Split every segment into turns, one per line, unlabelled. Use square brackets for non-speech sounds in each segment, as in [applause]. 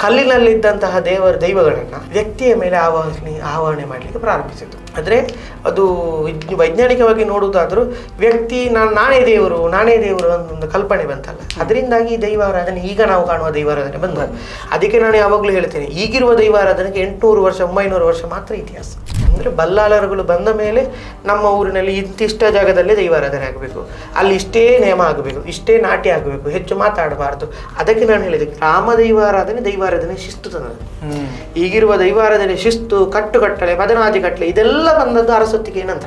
ಕಲ್ಲಿನಲ್ಲಿದ್ದಂತಹ ದೇವರ ದೈವಗಳನ್ನು ವ್ಯಕ್ತಿಯ ಮೇಲೆ ಆವಾಹನೆ ಆವರಣೆ ಮಾಡಲಿಕ್ಕೆ ಪ್ರಾರಂಭಿಸಿತು. ಆದ್ರೆ ಅದು ವಿಜ್ಞ- ವೈಜ್ಞಾನಿಕವಾಗಿ ನೋಡುವುದಾದರೂ ವ್ಯಕ್ತಿ ನಾನು ನಾನೇ ದೇವರು ನಾನೇ ದೇವರು ಅಂತ ಒಂದು ಕಲ್ಪನೆ ಬಂತಲ್ಲ. ಅದರಿಂದಾಗಿ ದೈವಾರಾಧನೆ, ಈಗ ನಾವು ಕಾಣುವ ದೈವಾರಾಧನೆ ಬಂದ ಅದಕ್ಕೆ ನಾನು ಯಾವಾಗಲೂ ಹೇಳ್ತೇನೆ, ಈಗಿರುವ ದೈವಾರಾಧನೆಗೆ ಎಂಟುನೂರು ವರ್ಷ, ಒಂಬೈನೂರು ವರ್ಷ ಮಾತ್ರ ಇತಿಹಾಸ. ಅಂದ್ರೆ ಬಲ್ಲಾಳರುಗಳು ಬಂದ ಮೇಲೆ ನಮ್ಮ ಊರಿನಲ್ಲಿ ಇಂತಿಷ್ಟ ಜಾಗದಲ್ಲೇ ದೈವಾರಾಧನೆ ಆಗಬೇಕು. ಅಲ್ಲಿ ಇಷ್ಟೇ ನೇಮ ಆಗಬೇಕು ಇಷ್ಟೇ ನಾಟಿ ಆಗಬೇಕು ಹೆಚ್ಚು ಮಾತಾಡಬಾರ್ದು. ಅದಕ್ಕೆ ನಾನು ಹೇಳಿದೆ ಗ್ರಾಮ ದೈವಾರಾಧನೆ ದೈವಾರಾಧನೆ ಶಿಸ್ತು ತಂದದ್ದು. ಈಗಿರುವ ದೈವಾರಾಧನೆ ಶಿಸ್ತು ಕಟ್ಟುಕಟ್ಟಳೆ ಬದನಾದಿ ಕಟ್ಟಲೆ ಇದೆಲ್ಲ ಬಂದದ್ದು ಅರಸೊತ್ತಿಗೆ ಏನಂತ.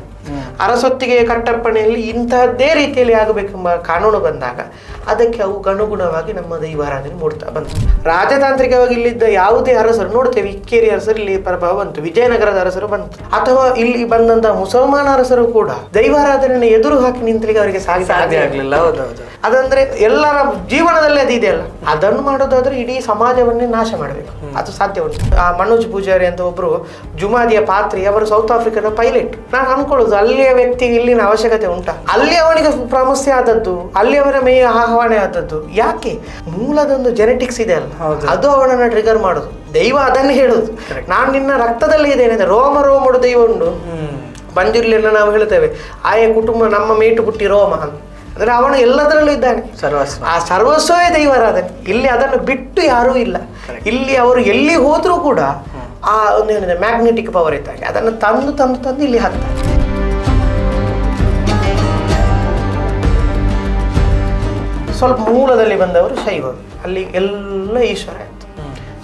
ಅರಸೊತ್ತಿಗೆಯ ಕಟ್ಟಪ್ಪಣೆಯಲ್ಲಿ ಇಂತಹದ್ದೇ ರೀತಿಯಲ್ಲಿ ಆಗಬೇಕೆಂಬ ಕಾನೂನು ಬಂದಾಗ ಅದಕ್ಕೆ ಅವು ಅನುಗುಣವಾಗಿ ನಮ್ಮ ದೈವಾರಾಧನೆ ಮೂಡ್ತಾ ಬಂತು. ರಾಜತಾಂತ್ರಿಕವಾಗಿ ಇಲ್ಲಿದ್ದ ಯಾವುದೇ ಅರಸರು ನೋಡ್ತೇವೆ ಇಕ್ಕೇರಿ ಅರಸರು ಇಲ್ಲಿ ಪ್ರಭಾವ ಬಂತು ವಿಜಯನಗರದ ಅರಸರು ಬಂತು. ಅಥವಾ ಇಲ್ಲಿ ಬಂದಂತಹ ಮುಸಲ್ಮಾನ ಅರಸರು ಕೂಡ ದೈವಾರಾಧನೆ ಎದುರು ಹಾಕಿ ನಿಂತಲಿಕ್ಕೆ ಅವರಿಗೆ ಸಾಧ್ಯ
ಸಾಧ್ಯ ಆಗ್ಲಿಲ್ಲ ಹೌದೌದು
ಅದಂದ್ರೆ ಎಲ್ಲರ ಜೀವನದಲ್ಲೇ ಅದು ಇದೆಯಲ್ಲ ಅದನ್ನು ಮಾಡೋದಾದ್ರೆ ಇಡೀ ಸಮಾಜವನ್ನೇ ನಾಶ ಮಾಡಬೇಕು. ಅದು ಸಾಧ್ಯ ಉಂಟು. ಆ ಮನೋಜ್ ಪೂಜಾರಿ ಅಂತ ಒಬ್ರು ಜುಮಾದಿಯ ಪಾತ್ರಿ ಅವರು ಸೌತ್ ಆಫ್ರಿಕಾದ ಪೈಲಟ್ ನಾನು ಅನ್ಕೊಳ್ಳೋದು ಅಲ್ಲಿಯ ವ್ಯಕ್ತಿಗೆ ಇಲ್ಲಿನ ಅವಶ್ಯಕತೆ ಉಂಟಾ? ಅಲ್ಲಿ ಅವನಿಗೆ ಪ್ರಾಮುಖ್ಯ ಆದದ್ದು ಅಲ್ಲಿ ಅವರ ಮೇ ಆಹ್ವಾನ ಆದದ್ದು. ಯಾಕೆ? ಮೂಲದೊಂದು ಜೆನೆಟಿಕ್ಸ್ ಇದೆ ಅಲ್ಲ. ಅದು ಅವನನ್ನು ಟ್ರಿಗರ್ ಮಾಡೋದು. ದೈವ ಅದನ್ನೇ ಹೇಳೋದು. ನಾನು ನಿನ್ನ ರಕ್ತದಲ್ಲಿ ಇದ್ದೇನೆ ಅಂದರೆ ರೋಮ ರೋಮಡು ದೈವ
ಉಂಡು.
ಬಂದಿರ್ಲಿಲ್ಲ ನಾವು ಹೇಳ್ತೇವೆ. ಆಯಾ ಕುಟುಂಬ ನಮ್ಮ ಮೇಟು ಪುಟ್ಟಿ ರೋಮ ಅಂತ. ಅಂದರೆ ಅವನು ಎಲ್ಲದರಲ್ಲೂ ಇದ್ದಾನೆ.
ಸರ್ವಸ್ವ.
ಆ ಸರ್ವಸ್ವವೇ ದೈವಾರಾಧನೆ ಇಲ್ಲಿ ಅದನ್ನು ಬಿಟ್ಟು ಯಾರೂ ಇಲ್ಲ. ಇಲ್ಲಿ ಅವರು ಎಲ್ಲಿ ಹೋದ್ರೂ ಕೂಡ ಆ ಒಂದು ಏನಿದೆ ಮ್ಯಾಗ್ನೆಟಿಕ್ ಪವರ್ ಇದ್ದಾಗೆ. ಅದನ್ನು ತಂದು ತಂದು ತಂದು ಇಲ್ಲಿ ಹಾಕ್ತಾರೆ. ಸ್ವಲ್ಪ ಮೂಲದಲ್ಲಿ ಬಂದವರು ಶೈವರು. ಅಲ್ಲಿ ಎಲ್ಲ ಈಶ್ವರ ಆಯ್ತು.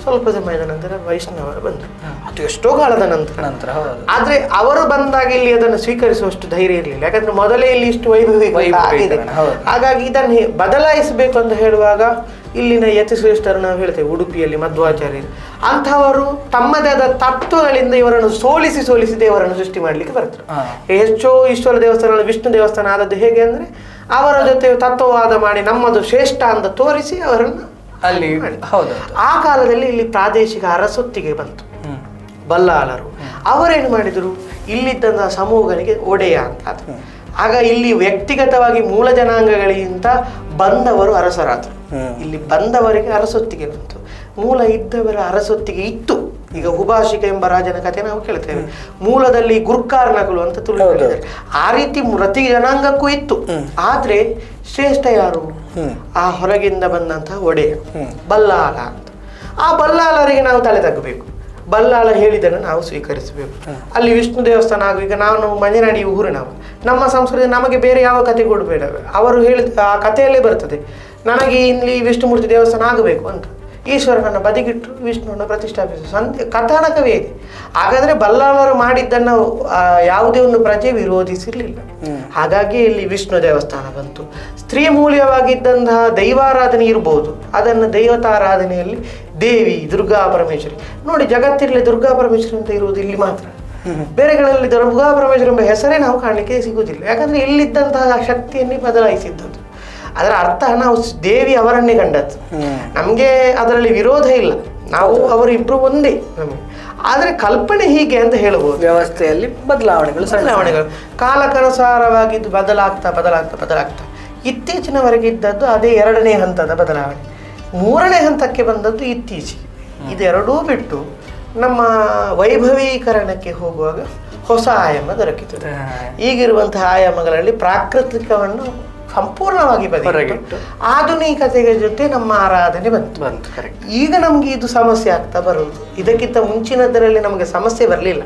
ಸ್ವಲ್ಪ ಸಮಯದ ನಂತರ ವೈಷ್ಣವರು ಬಂದರು. ಅದು ಎಷ್ಟೋ ಕಾಲದ ನಂತರ.
ನಂತರ
ಆದ್ರೆ ಅವರು ಬಂದಾಗ ಇಲ್ಲಿ ಅದನ್ನು ಸ್ವೀಕರಿಸುವಷ್ಟು ಧೈರ್ಯ ಇರಲಿಲ್ಲ. ಯಾಕಂದ್ರೆ ಮೊದಲೇ ಇಲ್ಲಿ ಇಷ್ಟು ವೈಭವ ಆಗಿದೆ. ಹಾಗಾಗಿ ಇದನ್ನು ಬದಲಾಯಿಸಬೇಕು ಅಂತ ಹೇಳುವಾಗ ಇಲ್ಲಿನ ಯತಿಶ್ರೇಷ್ಠರು ನಾವು ಹೇಳ್ತೇವೆ ಉಡುಪಿಯಲ್ಲಿ ಮಧ್ವಾಚಾರ್ಯರು. ಅಂಥವರು ತಮ್ಮದೇ ಆದ ತತ್ವಗಳಿಂದ ಇವರನ್ನು ಸೋಲಿಸಿ ಸೋಲಿಸಿ ದೇವರನ್ನು ಸೃಷ್ಟಿ ಮಾಡಲಿಕ್ಕೆ ಬರ್ತಾರೆ. ಹೆಚ್ಚೋ ಈಶ್ವರ ದೇವಸ್ಥಾನ ವಿಷ್ಣು ದೇವಸ್ಥಾನ ಆದದ್ದು ಹೇಗೆ ಅಂದ್ರೆ ಅವರ ಜೊತೆ ತತ್ವವಾದ ಮಾಡಿ ನಮ್ಮದು ಶ್ರೇಷ್ಠ ಅಂತ ತೋರಿಸಿ ಅವರನ್ನು
ಅಲ್ಲಿ. ಹೌದು.
ಆ ಕಾಲದಲ್ಲಿ ಇಲ್ಲಿ ಪ್ರಾದೇಶಿಕ ಅರಸೊತ್ತಿಗೆ ಬಂತು.
ಬಲ್ಲಾಲರು
ಬಲ್ಲಾಳರು. ಅವರೇನು ಮಾಡಿದರು? ಇಲ್ಲಿದ್ದಂಥ ಸಮೂಹಗಳಿಗೆ ಒಡೆಯ ಅಂತ. ಆಗ ಇಲ್ಲಿ ವ್ಯಕ್ತಿಗತವಾಗಿ ಮೂಲ ಜನಾಂಗಗಳಿಗಿಂತ ಬಂದವರು ಅರಸರಾದರು. ಇಲ್ಲಿ ಬಂದವರಿಗೆ ಅರಸೊತ್ತಿಗೆ ಬಂತು. ಮೂಲ ಇದ್ದವರ ಅರಸೊತ್ತಿಗೆ ಇತ್ತು. ಈಗ ಹುಭಾಷಿಕ ಎಂಬ ರಾಜನ ಕಥೆ ನಾವು ಕೇಳ್ತೇವೆ. ಮೂಲದಲ್ಲಿ ಗುರ್ಕಾರ್ನಗಳು ಅಂತ ತುಳು ಹೇಳಿದ್ದಾರೆ. ಆ ರೀತಿ ಪ್ರತಿ ಜನಾಂಗಕ್ಕೂ ಇತ್ತು. ಆದ್ರೆ ಶ್ರೇಷ್ಠ ಯಾರು. ಆ ಹೊರಗಿಂದ ಬಂದಂತಹ ಒಡೆಯ. ಬಲ್ಲಾಳ ಅಂತ. ಆ ಬಲ್ಲಾಳರಿಗೆ ನಾವು ತಲೆ ತಗ್ಗಬೇಕು ಬಲ್ಲಾಳ ಹೇಳಿದನ್ನು ನಾವು ಸ್ವೀಕರಿಸಬೇಕು. ಅಲ್ಲಿ ವಿಷ್ಣು ದೇವಸ್ಥಾನ ಆಗು ಈಗ ನಾವು ಮಂಜನಾಡಿ ಊರಿನವ ನಮ್ಮ ಸಂಸ್ಕೃತಿ ನಮಗೆ ಬೇರೆ ಯಾವ ಕತೆ ಕೊಡಬೇಡ. ಅವರು ಹೇಳಿದ ಆ ಕಥೆಯಲ್ಲೇ ಬರ್ತದೆ. ನನಗೆ ಇಲ್ಲಿ ವಿಷ್ಣುಮೂರ್ತಿ ದೇವಸ್ಥಾನ ಆಗಬೇಕು ಅಂತ. ಈಶ್ವರನನ್ನು ಬದಿಗಿಟ್ಟು ವಿಷ್ಣುವನ್ನು ಪ್ರತಿಷ್ಠಾಪಿಸಿ. ಸಂತೆ ಕಥಾನಕವೇ ಇದೆ. ಹಾಗಾದ್ರೆ ಬಲ್ಲಾಳರು ಮಾಡಿದ್ದನ್ನು ಯಾವುದೇ ಒಂದು ಪ್ರಜೆ ವಿರೋಧಿಸಿರಲಿಲ್ಲ. ಹಾಗಾಗಿ ಇಲ್ಲಿ ವಿಷ್ಣು ದೇವಸ್ಥಾನ ಬಂತು. ಸ್ತ್ರೀ ಮೂಲ್ಯವಾಗಿದ್ದಂತಹ ದೈವಾರಾಧನೆ ಇರಬಹುದು ಅದನ್ನು ದೈವತಾರಾಧನೆಯಲ್ಲಿ ದೇವಿ ದುರ್ಗಾ ಪರಮೇಶ್ವರಿ. ನೋಡಿ ಜಗತ್ತಿರಲಿ ದುರ್ಗಾ ಪರಮೇಶ್ವರಿ ಅಂತ ಇರುವುದು ಇಲ್ಲಿ ಮಾತ್ರ. ಬೇರೆಗಳಲ್ಲಿ ದುರ್ಗಾ ಪರಮೇಶ್ವರಿ ಎಂಬ ಹೆಸರೇ ನಾವು ಕಾಣಲಿಕ್ಕೆ ಸಿಗುವುದಿಲ್ಲ. ಯಾಕಂದ್ರೆ ಇಲ್ಲಿದ್ದಂತಹ ಶಕ್ತಿಯನ್ನೇ ಬದಲಾಯಿಸಿದ್ದದ್ದು. ಅದರ ಅರ್ಥ ನಾವು ದೇವಿ ಅವರನ್ನೇ ಕಂಡದ್ದು. ನಮಗೆ ಅದರಲ್ಲಿ ವಿರೋಧ ಇಲ್ಲ. ನಾವು ಅವರಿಬ್ರು ಒಂದೇ ನಮಗೆ. ಆದರೆ ಕಲ್ಪನೆ ಹೀಗೆ ಅಂತ ಹೇಳಬಹುದು
ವ್ಯವಸ್ಥೆಯಲ್ಲಿ ಬದಲಾವಣೆಗಳು
ಬದಲಾವಣೆಗಳು. ಕಾಲಕ್ಕನುಸಾರವಾಗಿ ಬದಲಾಗ್ತಾ ಬದಲಾಗ್ತಾ ಬದಲಾಗ್ತಾ. ಇತ್ತೀಚಿನವರೆಗೆ ಇದ್ದದ್ದು ಅದೇ ಎರಡನೇ ಹಂತದ ಬದಲಾವಣೆ. ಮೂರನೇ ಹಂತಕ್ಕೆ ಬಂದದ್ದು ಇತ್ತೀಚೆಗೆ. ಇದೆರಡೂ ಬಿಟ್ಟು ನಮ್ಮ ವೈಭವೀಕರಣಕ್ಕೆ ಹೋಗುವಾಗ ಹೊಸ ಆಯಾಮ ದೊರಕಿತು. ಈಗಿರುವಂತಹ ಆಯಾಮಗಳಲ್ಲಿ ಪ್ರಾಕೃತಿಕವನ್ನು ಸಂಪೂರ್ಣವಾಗಿ
ಬದಲಾಗಿ.
ಆಧುನಿಕತೆಯ ಜೊತೆ ನಮ್ಮ ಆರಾಧನೆ ಬಂತು.
ಬಂತು ಕರೆಕ್ಟ್
ಈಗ ನಮ್ಗೆ ಇದು ಸಮಸ್ಯೆ ಆಗ್ತಾ ಬರುವುದು. ಇದಕ್ಕಿಂತ ಮುಂಚಿನದರಲ್ಲಿ ನಮಗೆ ಸಮಸ್ಯೆ ಬರಲಿಲ್ಲ.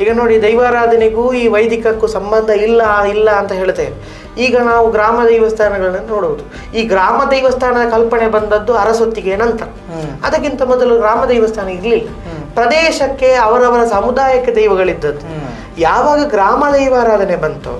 ಈಗ ನೋಡಿ ದೈವಾರಾಧನೆಗೂ ಈ ವೈದಿಕಕ್ಕೂ ಸಂಬಂಧ ಇಲ್ಲ ಇಲ್ಲ ಅಂತ ಹೇಳ್ತೇವೆ ಈಗ ನಾವು ಗ್ರಾಮ ದೈವಸ್ಥಾನಗಳನ್ನು ನೋಡುವುದು. ಈ ಗ್ರಾಮ ದೇವಸ್ಥಾನ ಕಲ್ಪನೆ ಬಂದದ್ದು ಅರಸೊತ್ತಿಗೆ ನಂತರ. ಅದಕ್ಕಿಂತ ಮೊದಲು ಗ್ರಾಮ ದೇವಸ್ಥಾನ ಇರಲಿಲ್ಲ. ಪ್ರದೇಶಕ್ಕೆ ಅವರವರ ಸಮುದಾಯಕ್ಕೆ ದೈವಗಳಿದ್ದದ್ದು. ಯಾವಾಗ ಗ್ರಾಮ ದೈವಾರಾಧನೆ ಬಂತು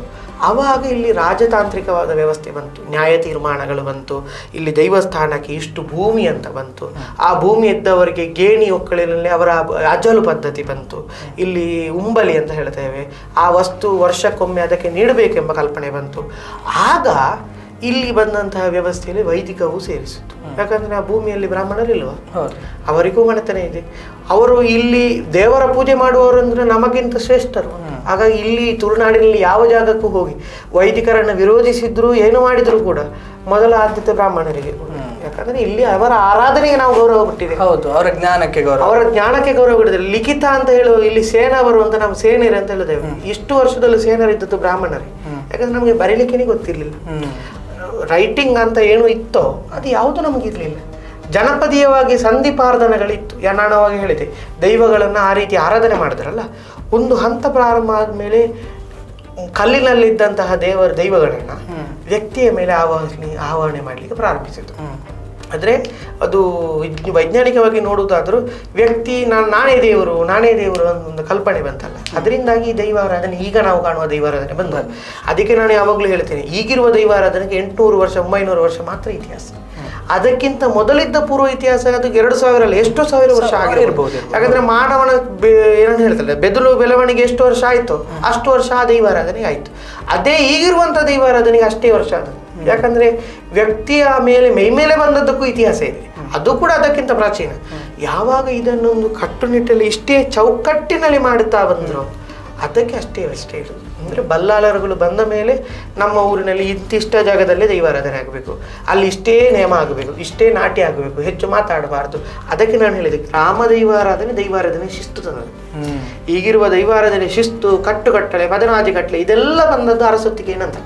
ಆವಾಗ ಇಲ್ಲಿ ರಾಜತಾಂತ್ರಿಕವಾದ ವ್ಯವಸ್ಥೆ ಬಂತು, ನ್ಯಾಯ ತೀರ್ಮಾನಗಳು ಬಂತು, ಇಲ್ಲಿ ದೈವಸ್ಥಾನಕ್ಕೆ ಇಷ್ಟು ಭೂಮಿ ಅಂತ ಬಂತು. ಆ ಭೂಮಿ ಇದ್ದವರಿಗೆ ಗೇಣಿ ಒಕ್ಕಳಿನಲ್ಲಿ ಅವರ ಅಜಲು ಪದ್ಧತಿ ಬಂತು. ಇಲ್ಲಿ ಉಂಬಲಿ ಅಂತ ಹೇಳ್ತೇವೆ. ಆ ವಸ್ತು ವರ್ಷಕ್ಕೊಮ್ಮೆ ಅದಕ್ಕೆ ನೀಡಬೇಕೆಂಬ ಕಲ್ಪನೆ ಬಂತು. ಆಗ ಇಲ್ಲಿ ಬಂದಂತಹ ವ್ಯವಸ್ಥೆಯಲ್ಲಿ ವೈದಿಕವೂ ಸೇರಿಸಿತು. ಯಾಕಂದ್ರೆ ಆ ಭೂಮಿಯಲ್ಲಿ ಬ್ರಾಹ್ಮಣರಿಲ್ವ? ಅವರಿಗೂ ಮನೆತನ ಇದೆ. ಅವರು ಇಲ್ಲಿ ದೇವರ ಪೂಜೆ ಮಾಡುವವರು ಅಂದ್ರೆ ನಮಗಿಂತ ಶ್ರೇಷ್ಠರು. ಹಾಗಾಗಿ ಇಲ್ಲಿ ತುಳುನಾಡಿನಲ್ಲಿ ಯಾವ ಜಾಗಕ್ಕೂ ಹೋಗಿ ವೈದಿಕರನ್ನು ವಿರೋಧಿಸಿದ್ರು ಏನು ಮಾಡಿದ್ರು ಕೂಡ ಮೊದಲ ಆದ್ಯತೆ ಬ್ರಾಹ್ಮಣರಿಗೆ ಯಾಕಂದ್ರೆ ಇಲ್ಲಿ ಅವರ ಆರಾಧನೆಗೆ ನಾವು ಗೌರವ ಬಿಟ್ಟಿದೆ
ಹೌದು ಅವರ ಜ್ಞಾನಕ್ಕೆ ಗೌರವ.
ಅವರ ಜ್ಞಾನಕ್ಕೆ ಗೌರವ ಬಿಡಿದ್ರೆ ಲಿಖಿತ ಅಂತ ಹೇಳುವ ಇಲ್ಲಿ ಸೇನವರು ಅಂತ ನಾವು ಸೇನರು ಅಂತ ಹೇಳಿದೇವೆ ಇಷ್ಟು ವರ್ಷದಲ್ಲೂ ಸೇನರಿದ್ದದ್ದು ಬ್ರಾಹ್ಮಣರೇ. ಯಾಕಂದ್ರೆ ನಮಗೆ ಬರೀಲಿಕ್ಕೆ ಗೊತ್ತಿರಲಿಲ್ಲ. ರೈಟಿಂಗ್ ಅಂತ ಏನು ಇತ್ತೋ ಅದು ಯಾವುದು ನಮಗಿರಲಿಲ್ಲ ಜನಪದೀಯವಾಗಿ ಸಂಧಿಪಾರ್ಧನಗಳಿತ್ತು ಯಾಣವಾಗಿ ಹೇಳಿದೆ ದೈವಗಳನ್ನು ಆ ರೀತಿ ಆರಾಧನೆ ಮಾಡಿದ್ರಲ್ಲ ಒಂದು ಹಂತ ಪ್ರಾರಂಭ ಆದಮೇಲೆ ಕಲ್ಲಿನಲ್ಲಿದ್ದಂತಹ ದೇವರ ದೈವಗಳನ್ನು ವ್ಯಕ್ತಿಯ ಮೇಲೆ ಆವಾಹನೆ ಆವಾಹನೆ ಮಾಡಲಿಕ್ಕೆ ಪ್ರಾರಂಭಿಸಿತು ಆದರೆ ಅದು ವಿಜ್ಞ- ವೈಜ್ಞಾನಿಕವಾಗಿ ನೋಡುವುದಾದರೂ ವ್ಯಕ್ತಿ ನಾನು ನಾನೇ ದೇವರು ನಾನೇ ದೇವರು ಅನ್ನೋ ಒಂದು ಕಲ್ಪನೆ ಬಂತಲ್ಲ. ಅದರಿಂದಾಗಿ ದೈವಾರಾಧನೆ ಈಗ ನಾವು ಕಾಣುವ ದೈವಾರಾಧನೆ ಬಂದ. ಅದಕ್ಕೆ ನಾನು ಯಾವಾಗಲೂ ಹೇಳ್ತೇನೆ ಈಗಿರುವ ದೈವಾರಾಧನೆಗೆ ಎಂಟುನೂರು ವರ್ಷ ಒಂಬೈನೂರು ವರ್ಷ ಮಾತ್ರ ಇತಿಹಾಸ. ಅದಕ್ಕಿಂತ ಮೊದಲಿದ್ದ ಪೂರ್ವ ಇತಿಹಾಸ ಅದು ಎರಡು ಸಾವಿರ ಅಲ್ಲ ಎಷ್ಟು ಸಾವಿರ ವರ್ಷ ಆಗಿರ್ಬೋದು. ಯಾಕಂದ್ರೆ ಮಾನವನ ಏನಂತ ಹೇಳ್ತಾರೆ ಬೆದಲು ಬೆಳವಣಿಗೆ ಎಷ್ಟು ವರ್ಷ ಆಯ್ತು? ಅಷ್ಟು ವರ್ಷ ಆ ದೈವಾರಾಧನೆಗೆ ಆಯ್ತು. ಅದೇ ಈಗಿರುವಂಥ ದೈವಾರಾಧನೆಗೆ ಅಷ್ಟೇ ವರ್ಷ ಅದು ಯಾಕಂದ್ರೆ ವ್ಯಕ್ತಿಯ ಮೇಲೆ ಮೈ ಮೇಲೆ ಬಂದದ್ದಕ್ಕೂ ಇತಿಹಾಸ ಇದೆ. ಅದು ಕೂಡ ಅದಕ್ಕಿಂತ ಪ್ರಾಚೀನ. ಯಾವಾಗ ಇದನ್ನೊಂದು ಕಟ್ಟುನಿಟ್ಟಲ್ಲಿ ಇಷ್ಟೇ ಚೌಕಟ್ಟಿನಲ್ಲಿ ಮಾಡುತ್ತಾ ಬಂದರು ಅದಕ್ಕೆ ಅಷ್ಟೇ ಅಷ್ಟೇ ಇರೋದು. ಅಂದರೆ ಬಲ್ಲಾಳರುಗಳು ಬಂದ ಮೇಲೆ ನಮ್ಮ ಊರಿನಲ್ಲಿ ಇಂತಿಷ್ಟ ಜಾಗದಲ್ಲೇ ದೈವಾರಾಧನೆ ಆಗಬೇಕು. ಅಲ್ಲಿ ಇಷ್ಟೇ ನೇಮ ಆಗಬೇಕು ಇಷ್ಟೇ ನಾಟಿ ಆಗಬೇಕು ಹೆಚ್ಚು ಮಾತಾಡಬಾರ್ದು. ಅದಕ್ಕೆ ನಾನು ಹೇಳಿದೆ ಗ್ರಾಮ ದೈವಾರಾಧನೆ ದೈವಾರಾಧನೆ ಶಿಸ್ತು
ತಂದದ್ದು.
ಈಗಿರುವ ದೈವಾರಾಧನೆ ಶಿಸ್ತು ಕಟ್ಟುಕಟ್ಟಳೆ ಬದನಾದಿ ಕಟ್ಟಲೆ ಇದೆಲ್ಲ ಬಂದದ್ದು ಅರಸೊತ್ತಿಗೆ ನಂತರ.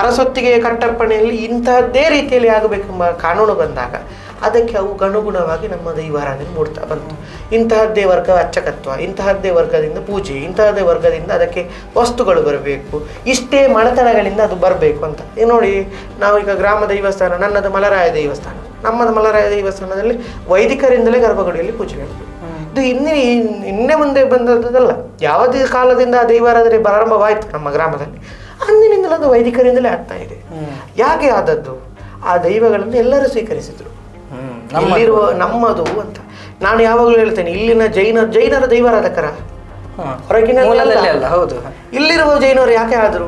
ಅರಸೊತ್ತಿಗೆ ಕಟ್ಟಪ್ಪಣೆಯಲ್ಲಿ ಇಂತಹದ್ದೇ ರೀತಿಯಲ್ಲಿ ಆಗಬೇಕೆಂಬ ಕಾನೂನು ಬಂದಾಗ ಅದಕ್ಕೆ ಅವು ಅನುಗುಣವಾಗಿ ನಮ್ಮ ದೈವಾರಾಧನೆ ಮೂಡ್ತಾ ಬಂತು. ಇಂತಹದ್ದೇ ವರ್ಗ ಅಚ್ಚಕತ್ವ ಇಂತಹದ್ದೇ ವರ್ಗದಿಂದ ಪೂಜೆ ಇಂತಹದ್ದೇ ವರ್ಗದಿಂದ ಅದಕ್ಕೆ ವಸ್ತುಗಳು ಬರಬೇಕು ಇಷ್ಟೇ ಮನೆತನಗಳಿಂದ ಅದು ಬರಬೇಕು ಅಂತ. ಈಗ ನೋಡಿ ನಾವೀಗ ಗ್ರಾಮ ದೈವಸ್ಥಾನ ನನ್ನದು ಮಲರಾಯ ದೇವಸ್ಥಾನ. ನಮ್ಮದು ಮಲರಾಯ ದೇವಸ್ಥಾನದಲ್ಲಿ ವೈದಿಕರಿಂದಲೇ ಗರ್ಭಗುಡಿಯಲ್ಲಿ ಪೂಜೆ ಮಾಡಬೇಕು ಇದು ಇನ್ನೇ ಇನ್ನೇ ಮುಂದೆ ಬಂದದ್ದಲ್ಲ ಯಾವುದೇ ಕಾಲದಿಂದ ಆ ದೈವಾರಾಧನೆ ಪ್ರಾರಂಭವಾಯಿತು ನಮ್ಮ ಗ್ರಾಮದಲ್ಲಿ. ಅಂದಿನಿಂದಲೂ ಅದು ವೈದಿಕರಿಂದಲೇ ಆಗ್ತಾ ಇದೆ. ಯಾಕೆ ಆದದ್ದು? ಆ ದೈವಗಳನ್ನು ಎಲ್ಲರೂ ಸ್ವೀಕರಿಸಿದ್ರು. ಇಲ್ಲಿರುವ ನಮ್ಮದು ಅಂತ. ನಾನು ಯಾವಾಗಲೂ ಹೇಳ್ತೇನೆ ಇಲ್ಲಿನ ಜೈನ ಜೈನರ ದೈವಾರಾಧಕರ. ಹೊರಗಿನ
ಹೌದು.
ಇಲ್ಲಿರುವ ಜೈನರು ಯಾಕೆ ಆದ್ರು.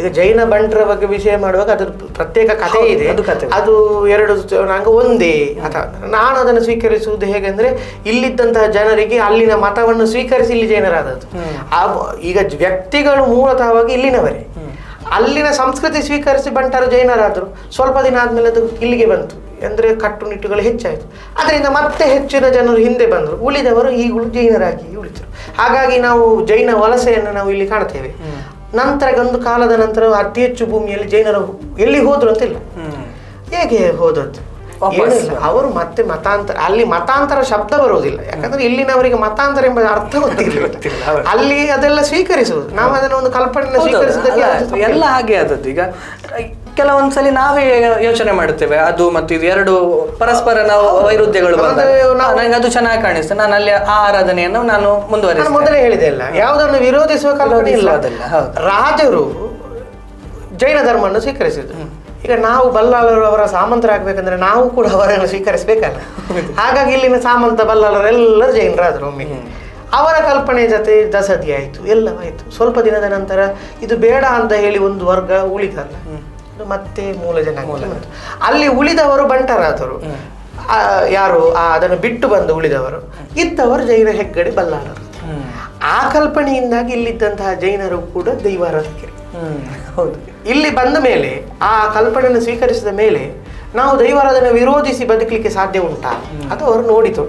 ಈಗ ಜೈನ ಬಂಟರ ಬಗ್ಗೆ ವಿಷಯ ಮಾಡುವಾಗ ಅದ್ರ ಪ್ರತ್ಯೇಕ ಕಥೆ ಇದೆ.
ಅದು
ಎರಡು ನಂಗೆ ಒಂದೇ. ಅಥವಾ ನಾನು ಅದನ್ನು ಸ್ವೀಕರಿಸುವುದು ಹೇಗೆಂದ್ರೆ ಇಲ್ಲಿದ್ದಂತಹ ಜನರಿಗೆ ಅಲ್ಲಿನ ಮತವನ್ನು ಸ್ವೀಕರಿಸಿ ಇಲ್ಲಿ ಜೈನರಾದದ್ದು. ಆ ಈಗ ವ್ಯಕ್ತಿಗಳು ಮೂಲತಃವಾಗಿ ಇಲ್ಲಿನವರೇ. ಅಲ್ಲಿನ ಸಂಸ್ಕೃತಿ ಸ್ವೀಕರಿಸಿ ಬಂಟರು ಜೈನರಾದರು. ಸ್ವಲ್ಪ ದಿನ ಆದಮೇಲೆ ಅದು ಇಲ್ಲಿಗೆ ಬಂತು. ಅಂದರೆ ಕಟ್ಟುನಿಟ್ಟುಗಳು ಹೆಚ್ಚಾಯಿತು. ಅದರಿಂದ ಮತ್ತೆ ಹೆಚ್ಚಿನ ಜನರು ಹಿಂದೆ ಬಂದರು. ಉಳಿದವರು ಈಗಲೂ ಜೈನರಾಗಿ ಉಳಿದರು. ಹಾಗಾಗಿ ನಾವು ಜೈನ ವಲಸೆಯನ್ನು ನಾವು ಇಲ್ಲಿ ಕಾಣ್ತೇವೆ. ನಂತರ ಒಂದು ಕಾಲದ ನಂತರ ಅತಿ ಹೆಚ್ಚು ಭೂಮಿಯಲ್ಲಿ ಜೈನರು ಎಲ್ಲಿ ಹೋದ್ರು
ಅಂತಿಲ್ಲ.
ಹೇಗೆ ಹೋದದ್ದು? ಅವರು ಮತ್ತೆ ಮತಾಂತರ ಅಲ್ಲಿ ಮತಾಂತರ ಶಬ್ದ ಬರುವುದಿಲ್ಲ. ಯಾಕಂದ್ರೆ ಇಲ್ಲಿನವರಿಗೆ ಮತಾಂತರ ಎಂಬ ಅರ್ಥ
ಗೊತ್ತಿಲ್ಲ,
ಅಲ್ಲಿ ಅದೆಲ್ಲ ಸ್ವೀಕರಿಸುವುದು. ನಾವು ಅದನ್ನು ಒಂದು ಕಲ್ಪನೆ.
ಎಲ್ಲ ಹಾಗೆ ಆದದ್ದು. ಈಗ ಕೆಲವೊಂದ್ಸಲಿ ನಾವೇ ಯೋಚನೆ ಮಾಡುತ್ತೇವೆ ಅದು ಮತ್ತು ಇದು ಎರಡು ಪರಸ್ಪರ ನಾವು ವೈರುಧ್ಯಗಳು
ನಾವು-
ನನಗೆ ಅದು ಚೆನ್ನಾಗಿ ಕಾಣಿಸ್ತದೆ ನಾನು ಅಲ್ಲಿ ಆ ಆರಾಧನೆಯನ್ನು ನಾನು
ನಾನು ಮೊದಲೇ ಹೇಳಿದೆ ಅಲ್ಲ ಯಾವುದನ್ನು ವಿರೋಧಿಸುವ ಕಲ್ಪನೆ ಇಲ್ಲ. ರಾಜರು ಜೈನ ಧರ್ಮವನ್ನು ಸ್ವೀಕರಿಸಿದ್ರು. ಈಗ ನಾವು ಬಲ್ಲಾಳರು ಅವರ ಸಾಮಂತರಾಗಬೇಕಂದ್ರೆ ನಾವು ಕೂಡ ಅವರನ್ನು ಸ್ವೀಕರಿಸಬೇಕಲ್ಲ. ಹಾಗಾಗಿ ಇಲ್ಲಿನ ಸಾಮಂತ ಬಲ್ಲಾಳರು ಎಲ್ಲರೂ ಜೈನರಾದರು ಒಮ್ಮೆ. ಅವರ ಕಲ್ಪನೆ ಜೊತೆ ದಸದಿ ಆಯಿತು ಎಲ್ಲವಾಯಿತು ಸ್ವಲ್ಪ ದಿನದ ನಂತರ ಇದು ಬೇಡ ಅಂತ ಹೇಳಿ ಒಂದು ವರ್ಗ ಉಳಿದಲ್ಲ. ಇದು ಮತ್ತೆ ಮೂಲ ಜನಾಂಗ ಅಲ್ಲಿ ಉಳಿದವರು ಬಂಟರಾದರು. ಯಾರು? ಆ ಅದನ್ನು ಬಿಟ್ಟು ಬಂದು ಉಳಿದವರು. ಇದ್ದವರು ಜೈನ ಹೆಗ್ಗಡೆ ಬಲ್ಲಾಳರು. ಆ ಕಲ್ಪನೆಯಿಂದಾಗಿ ಇಲ್ಲಿದ್ದಂತಹ ಜೈನರು ಕೂಡ ದೈವಾರಾಧಕರು.
ಹೌದು.
ಇಲ್ಲಿ ಬಂದ ಮೇಲೆ ಆ ಕಲ್ಪನೆಯನ್ನು ಸ್ವೀಕರಿಸಿದ ಮೇಲೆ ನಾವು ದೈವಾರಾಧನೆ ವಿರೋಧಿಸಿ ಬದುಕಲಿಕ್ಕೆ ಸಾಧ್ಯ ಉಂಟಾ? ಅದು ಅವರು ನೋಡಿತು.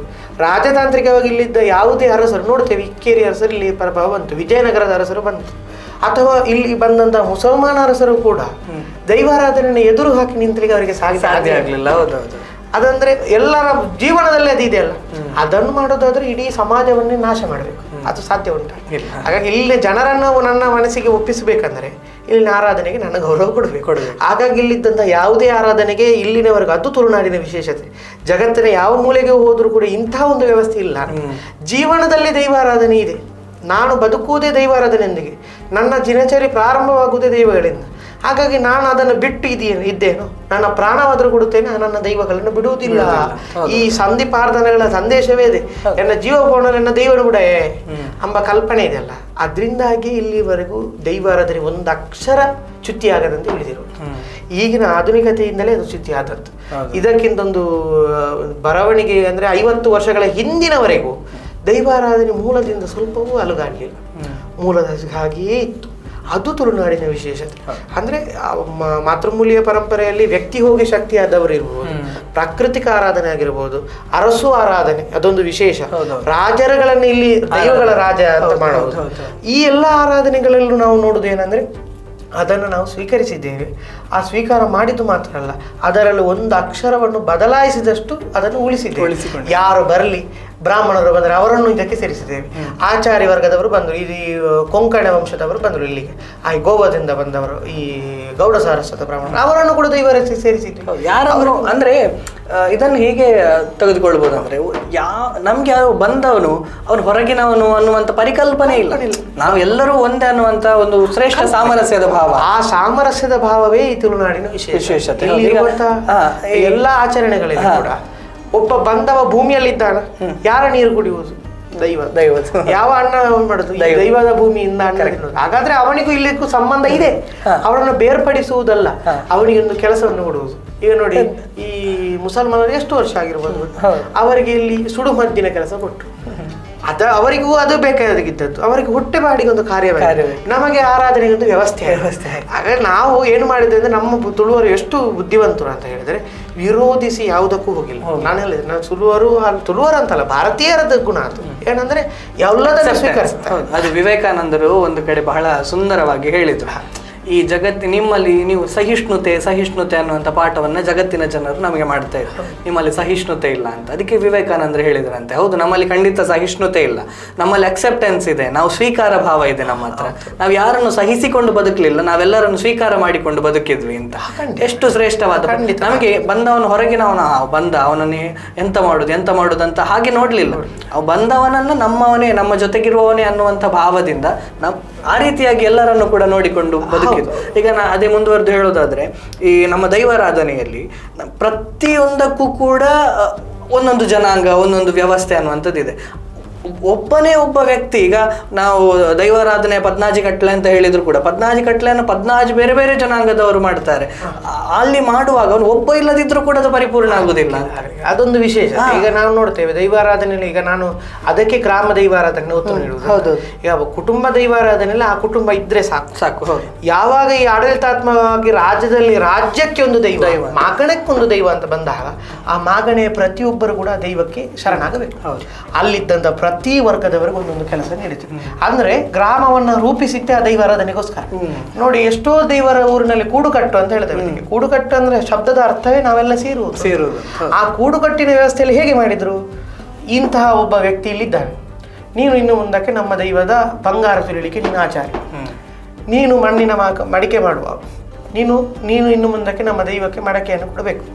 ರಾಜತಾಂತ್ರಿಕವಾಗಿ ಇಲ್ಲಿದ್ದ ಯಾವುದೇ ಅರಸರು ನೋಡ್ತೇವೆ ಇಕ್ಕೇರಿ ಅರಸರು ಇಲ್ಲಿ ಪ್ರಭಾವ ಬಂತು ವಿಜಯನಗರದ ಅರಸರು ಬಂತು. ಅಥವಾ ಇಲ್ಲಿ ಬಂದಂತಹ ಮುಸಲ್ಮಾನ ಅರಸರು ಕೂಡ ದೈವಾರಾಧನೆಯನ್ನು ಎದುರು ಹಾಕಿ ನಿಂತಲಿಕ್ಕೆ ಅವರಿಗೆ ಸಾಧ್ಯ
ಸಾಧ್ಯ ಆಗ್ಲಿಲ್ಲ ಹೌದೌದು.
ಅದಂದ್ರೆ ಎಲ್ಲರ ಜೀವನದಲ್ಲಿ ಅದು ಇದೆಯಲ್ಲ ಅದನ್ನು ಮಾಡೋದಾದ್ರೆ ಇಡೀ ಸಮಾಜವನ್ನೇ ನಾಶ ಮಾಡಬೇಕು. ಅದು ಸಾಧ್ಯ ಉಂಟು. ಹಾಗಾಗಿ ಇಲ್ಲಿ ಜನರನ್ನು ನನ್ನ ಮನಸ್ಸಿಗೆ ಒಪ್ಪಿಸಬೇಕಂದ್ರೆ ಇಲ್ಲಿನ ಆರಾಧನೆಗೆ ನನ್ನ ಗೌರವ ಕೊಡಬೇಕು. ಹಾಗಾಗಿ ಇಲ್ಲಿದ್ದಂಥ ಯಾವುದೇ ಆರಾಧನೆಗೆ ಇಲ್ಲಿನವರೆಗೂ ಅದು ತುಳುನಾಡಿನ ವಿಶೇಷತೆ. ಜಗತ್ತಿನ ಯಾವ ಮೂಲೆಗೆ ಹೋದರೂ ಕೂಡ ಇಂತಹ ಒಂದು ವ್ಯವಸ್ಥೆ ಇಲ್ಲ. ಜೀವನದಲ್ಲಿ ದೈವಾರಾಧನೆ ಇದೆ. ನಾನು ಬದುಕುವುದೇ ದೈವಾರಾಧನೆಯೊಂದಿಗೆ ನನ್ನ ದಿನಚರಿ ಪ್ರಾರಂಭವಾಗುವುದೇ ದೈವಗಳಿಂದ. ಹಾಗಾಗಿ ನಾನು ಅದನ್ನು ಬಿಟ್ಟು ಇದೇನು ಇದ್ದೇನು? ನನ್ನ ಪ್ರಾಣವಾದರೂ ಕೊಡುತ್ತೇನೆ ನನ್ನ ದೈವಗಳನ್ನು ಬಿಡುವುದಿಲ್ಲ. ಈ ಸಂದಿಪಾರ್ಧನಗಳ ಸಂದೇಶವೇ ಇದೆ. ನನ್ನ ಜೀವ ಪೋಣ ನನ್ನ ದೈವನು ಕೂಡ ಎಂಬ ಕಲ್ಪನೆ ಇದೆಯಲ್ಲ ಅದರಿಂದಾಗಿ ಇಲ್ಲಿವರೆಗೂ ದೈವಾರಾಧನೆ ಒಂದು ಅಕ್ಷರ ಚ್ಯುತಿಯಾಗದಂತೆ ಉಳಿದಿರುವುದು. ಈಗಿನ ಆಧುನಿಕತೆಯಿಂದಲೇ ಅದು ಚ್ಯುತಿ ಆದದ್ದು ಇದಕ್ಕಿಂತೊಂದು ಬರವಣಿಗೆ ಅಂದರೆ ಐವತ್ತು ವರ್ಷಗಳ ಹಿಂದಿನವರೆಗೂ ದೈವಾರಾಧನೆ ಮೂಲದಿಂದ ಸ್ವಲ್ಪವೂ ಅಲುಗಾಡಲಿಲ್ಲ ಮೂಲದ ಹಾಗೆಯೇ ಇತ್ತು. ಅದು ತುಳುನಾಡಿನ ವಿಶೇಷತೆ. ಅಂದ್ರೆ ಮಾತೃಮೂಲಿಯ ಪರಂಪರೆಯಲ್ಲಿ ವ್ಯಕ್ತಿ ಹೋಗಿ ಶಕ್ತಿ ಆದವರು ಇರ್ಬೋದು ಪ್ರಾಕೃತಿಕ ಆರಾಧನೆ ಆಗಿರ್ಬೋದು ಅರಸು ಆರಾಧನೆ ಅದೊಂದು ವಿಶೇಷ. ರಾಜರುಗಳನ್ನು ಇಲ್ಲಿ ದೈವಗಳ ರಾಜ ಅಂತ
ಮಾಡುವುದು
ಮಾಡೋದು. ಈ ಎಲ್ಲ ಆರಾಧನೆಗಳಲ್ಲೂ ನಾವು ನೋಡುದು ಏನಂದ್ರೆ ಅದನ್ನು ನಾವು ಸ್ವೀಕರಿಸಿದ್ದೇವೆ. ಆ ಸ್ವೀಕಾರ ಮಾಡಿದ್ದು ಮಾತ್ರ ಅಲ್ಲ ಅದರಲ್ಲಿ ಒಂದು ಅಕ್ಷರವನ್ನು ಬದಲಾಯಿಸಿದಷ್ಟು ಅದನ್ನು ಉಳಿಸಿದ್ದೇವೆ. ಯಾರು ಬರಲಿ ಬ್ರಾಹ್ಮಣರು ಬಂದರೆ ಅವರನ್ನು ಇದಕ್ಕೆ ಸೇರಿಸಿದ್ದೇವೆ. ಆಚಾರ್ಯ ವರ್ಗದವರು ಬಂದರು ಇದು ಈ ಕೊಂಕಣ ವಂಶದವರು ಬಂದರು ಇಲ್ಲಿಗೆ. ಆ ಗೋವಾದಿಂದ ಬಂದವರು ಈ ಗೌಡ ಸಾರಸ್ವತ ಬ್ರಾಹ್ಮಣ ಅವರನ್ನು ಕೂಡ ಇವರ ಸೇರಿಸಿದ್ವಿ.
ಯಾರು ಅಂದ್ರೆ ಇದನ್ನು ಹೀಗೆ ತೆಗೆದುಕೊಳ್ಬೋದು ಅಂದ್ರೆ ಯಾ ನಮ್ಗೆ ಯಾರು ಬಂದವನು ಅವನು ಹೊರಗಿನವನು ಅನ್ನುವಂತ ಪರಿಕಲ್ಪನೆ ಇಲ್ಲ. ನಾವು ಎಲ್ಲರೂ ಒಂದೇ ಅನ್ನುವಂತ ಒಂದು ಶ್ರೇಷ್ಠ ಸಾಮರಸ್ಯದ ಭಾವ.
ಆ ಸಾಮರಸ್ಯದ ಭಾವವೇ ಈ ತುಳುನಾಡಿನ ವಿಶೇಷ
ವಿಶೇಷತೆ.
ಎಲ್ಲ ಆಚರಣೆಗಳಿವೆ. ಕೂಡ ಒಬ್ಬ ಬಂದವ ಭೂಮಿಯಲ್ಲಿದ್ದಾನ. ಯಾರ ನೀರು ಕುಡಿಯುವುದು? ದೈವ
ದೈವ
ಯಾವ ಅಣ್ಣ ಮಾಡುದು? ದೈವದ ಭೂಮಿಯಿಂದ ಅಣ್ಣ. ಹಾಗಾದ್ರೆ ಅವನಿಗೂ ಇಲ್ಲಿಗೂ ಸಂಬಂಧ ಇದೆ.
ಅವನನ್ನು
ಅವರನ್ನು ಬೇರ್ಪಡಿಸುವುದಲ್ಲ.
ಅವನಿಗೊಂದು
ಅವನಿಗೆ ಒಂದು ಕೆಲಸವನ್ನು ಕೊಡುವುದು. ಈಗ ನೋಡಿ ಈ ಮುಸಲ್ಮಾನರು ಎಷ್ಟು ವರ್ಷ ಆಗಿರ್ಬೋದು? ಅವರಿಗೆ ಇಲ್ಲಿ ಸುಡುಮದ್ದಿನ ಕೆಲಸ ಕೊಟ್ಟರು ಅದ ಅವರಿಗೂ ಅದು ಬೇಕಾಗಿದ್ದದ್ದು ಅವರಿಗೆ ಹೊಟ್ಟೆ ಬಾಡಿಗೆ ಒಂದು ಕಾರ್ಯವೇ
ಕಾರ್ಯವೇ.
ನಮಗೆ ಆರಾಧನೆಗೆ ಒಂದು ವ್ಯವಸ್ಥೆ.
ವ್ಯವಸ್ಥೆ
ಹಾಗಾದ್ರೆ ನಾವು ಏನು ಮಾಡಿದ್ರೆ ಅಂದ್ರೆ ನಮ್ಮ ತುಳುವರು ಎಷ್ಟು ಬುದ್ಧಿವಂತರು ಅಂತ ಹೇಳಿದ್ರೆ ವಿರೋಧಿಸಿ ಯಾವುದಕ್ಕೂ ಹೋಗಿಲ್ಲ. ನಾನು ಹೇಳಿದೆ ನಾನು ತುಳುವರು ತುಳುವರು ಅಂತಲ್ಲ ಭಾರತೀಯರದ ಗುಣ ಅದು. ಏನಂದ್ರೆ ಎಲ್ಲದನ್ನು ಸ್ವೀಕರಿಸ್ತಾರೆ.
ಅದು ವಿವೇಕಾನಂದರು ಒಂದು ಕಡೆ ಬಹಳ ಸುಂದರವಾಗಿ ಹೇಳಿದ್ರು. ಈ ಜಗತ್ತಿ ನಿಮ್ಮಲ್ಲಿ ನೀವು ಸಹಿಷ್ಣುತೆ ಸಹಿಷ್ಣುತೆ ಅನ್ನುವಂಥ ಪಾಠವನ್ನ ಜಗತ್ತಿನ ಜನರು ನಮಗೆ ಮಾಡ್ತಾ ಇದ್ರು. ನಿಮ್ಮಲ್ಲಿ ಸಹಿಷ್ಣುತೆ ಇಲ್ಲ ಅಂತ. ಅದಕ್ಕೆ ವಿವೇಕಾನಂದರು ಹೇಳಿದ್ರಂತೆ. ಹೌದು ನಮ್ಮಲ್ಲಿ ಖಂಡಿತ ಸಹಿಷ್ಣುತೆ ಇಲ್ಲ. ನಮ್ಮಲ್ಲಿ ಅಕ್ಸೆಪ್ಟೆನ್ಸ್ ಇದೆ. ನಾವು ಸ್ವೀಕಾರ ಭಾವ ಇದೆ ನಮ್ಮ ಹತ್ರ. ನಾವು ಯಾರನ್ನು ಸಹಿಸಿಕೊಂಡು ಬದುಕಲಿಲ್ಲ ನಾವೆಲ್ಲರನ್ನು ಸ್ವೀಕಾರ ಮಾಡಿಕೊಂಡು ಬದುಕಿದ್ವಿ ಅಂತ. ಎಷ್ಟು ಶ್ರೇಷ್ಠವಾದ. ನಮಗೆ ಬಂದವನು ಹೊರಗಿನ ಅವನ ಬಂದ ಅವನನ್ನೇ ಎಂತ ಮಾಡುದು ಎಂತ ಮಾಡುದು ಅಂತ ಹಾಗೆ ನೋಡ್ಲಿಲ್ಲ. ಅವ್ ಬಂದವನನ್ನು ನಮ್ಮವನೇ ನಮ್ಮ ಜೊತೆಗಿರುವವನೇ ಅನ್ನುವಂಥ ಭಾವದಿಂದ ನಾವು ಆ ರೀತಿಯಾಗಿ ಎಲ್ಲರನ್ನು ಕೂಡ ನೋಡಿಕೊಂಡು ಬದುಕಿದ್ದು ಈಗ ನಾ ಅದೇ ಮುಂದುವರೆದು ಹೇಳೋದಾದ್ರೆ, ಈ ನಮ್ಮ ದೈವಾರಾಧನೆಯಲ್ಲಿ ಪ್ರತಿಯೊಂದಕ್ಕೂ ಕೂಡ ಒಂದೊಂದು ಜನಾಂಗ, ಒಂದೊಂದು ವ್ಯವಸ್ಥೆ ಅನ್ನುವಂಥದ್ದು ಇದೆ ಒಬ್ಬನೇ ಒಬ್ಬ ವ್ಯಕ್ತಿ ಈಗ ನಾವು ದೈವಾರಾಧನೆ ಪದ್ನಾಜಿ ಕಟ್ಲೆ ಅಂತ ಹೇಳಿದ್ರು ಕೂಡ ಪದ್ನಾಜಿ ಕಟ್ಲೆಯನ್ನು ಪದ್ನಾಜಿ ಬೇರೆ ಬೇರೆ ಜನಾಂಗದವರು ಮಾಡ್ತಾರೆ. ಅಲ್ಲಿ ಮಾಡುವಾಗ ಅವನು ಒಬ್ಬ ಇಲ್ಲದಿದ್ರು ಕೂಡ ಅದು ಪರಿಪೂರ್ಣ ಆಗುದಿಲ್ಲ
ಅದೊಂದು ವಿಶೇಷ. ಈಗ ನಾವು ನೋಡ್ತೇವೆ ದೈವಾರಾಧನೆಯಲ್ಲಿ ಈಗ ನಾನು ಅದಕ್ಕೆ ಗ್ರಾಮ ದೈವಾರಾಧನೆ ಒತ್ತು ನೀಡುವುದು.
ಹೌದು.
ಈಗ ಕುಟುಂಬ ದೈವಾರಾಧನೆಯಲ್ಲಿ ಆ ಕುಟುಂಬ ಇದ್ರೆ ಸಾಕು.
ಸಾಕು
ಯಾವಾಗ ಈ ಆಡಳಿತಾತ್ಮಕವಾಗಿ ರಾಜ್ಯದಲ್ಲಿ ರಾಜ್ಯಕ್ಕೆ ಒಂದು ದೈವ ಮಾಗಣಕ್ಕೆ ಒಂದು ದೈವ ಅಂತ ಬಂದಾಗ ಆ ಮಾಗಣೆಯ ಪ್ರತಿಯೊಬ್ಬರು ಕೂಡ ದೈವಕ್ಕೆ ಶರಣಾಗಬೇಕು.
ಹೌದು.
ಅಲ್ಲಿದ್ದಂಥ ಪ್ರತಿ ವರ್ಗದವರಿಗೂ ಒಂದೊಂದು ಕೆಲಸ ನೀಡುತ್ತೆ ಅಂದ್ರೆ ಗ್ರಾಮವನ್ನು ರೂಪಿಸಿದ್ದೆ ಆ ದೈವಾರಾಧನೆಗೋಸ್ಕರ ನೋಡಿ ಎಷ್ಟೋ ದೇವರ ಊರಿನಲ್ಲಿ ಕೂಡುಕಟ್ಟು ಅಂತ ಹೇಳ್ತೇವೆ. ಕೂಡುಕಟ್ಟು ಅಂದ್ರೆ ಶಬ್ದದ ಅರ್ಥವೇ ನಾವೆಲ್ಲ ಸೇರುವುದು.
ಸೇರುವುದು.
ಆ ಕೂಡುಕಟ್ಟಿನ ವ್ಯವಸ್ಥೆಯಲ್ಲಿ ಹೇಗೆ ಮಾಡಿದ್ರು? ಇಂತಹ ಒಬ್ಬ ವ್ಯಕ್ತಿ ಇಲ್ಲಿದ್ದಾನೆ. ನೀನು ಇನ್ನು ಮುಂದಕ್ಕೆ ನಮ್ಮ ದೈವದ ಬಂಗಾರ ಸುರಿಲಿಕ್ಕೆ ನಿನ್ನ ಆಚಾರ್ಯ ನೀನು ಮಣ್ಣಿನ ಮಾಕ ಮಡಿಕೆ ಮಾಡುವ. ನೀನು ನೀನು ಇನ್ನು ಮುಂದಕ್ಕೆ ನಮ್ಮ ದೈವಕ್ಕೆ ಮಡಕೆಯನ್ನು ಕೊಡಬೇಕು.